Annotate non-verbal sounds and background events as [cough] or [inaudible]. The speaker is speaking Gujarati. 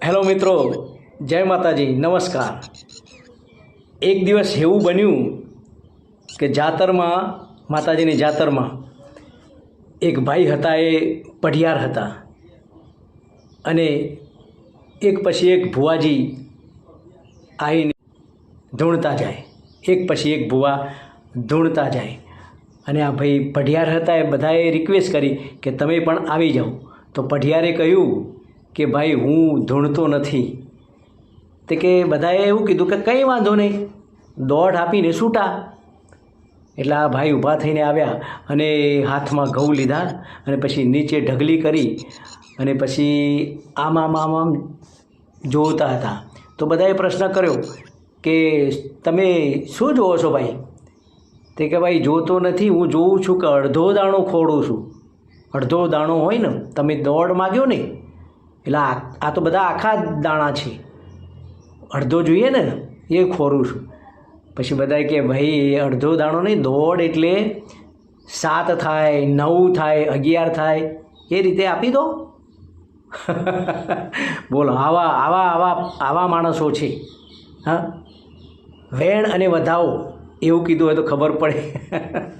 હેલો મિત્રો, જય માતાજી, નમસ્કાર. એક દિવસ એવું બન્યું કે જાતરમાં, માતાજીની જાતરમાં, એક ભાઈ હતા એ પઢિયાર હતા. અને એક પછી એક ભુવાજી આવીને ધૂણતા જાય. એક પછી એક ભુવા ધૂણતા જાય. અને આ ભાઈ પઢિયાર હતા એ બધાએ રિક્વેસ્ટ કરી કે તમે પણ આવી જાઓ. તો પઢિયારે કહ્યું કે ભાઈ હું ધૂણતો નથી. તે કે બધાએ એવું કીધું કે કંઈ વાંધો નહીં. દોઢ આપીને છૂટા એટલે આ ભાઈ ઊભા થઈને આવ્યા અને હાથમાં ઘઉં લીધા અને પછી નીચે ઢગલી કરી અને પછી આમ આમ આમ આમ જોતા હતા. તો બધાએ પ્રશ્ન કર્યો કે તમે શું જોવો છો ભાઈ? તે કે ભાઈ જોતો નથી, હું જોઉં છું કે અડધો દાણો ખોડું છું. અડધો દાણો હોય ને, તમે દોડ માગ્યો ને એટલે આ આ તો બધા આખા દાણા છે. અડધો જોઈએ ને, એ ખોરું છું. પછી બધાએ કે, ભાઈ અડધો દાણો નહીં દોડ એટલે સાત થાય, નવ થાય, અગિયાર થાય. એ રીતે આપી દો. [laughs] બોલો, આવા આવા આવા આવા માણસો છે. હા? વેણ અને વધાવો, એવું કીધું હોય તો ખબર પડે. [laughs]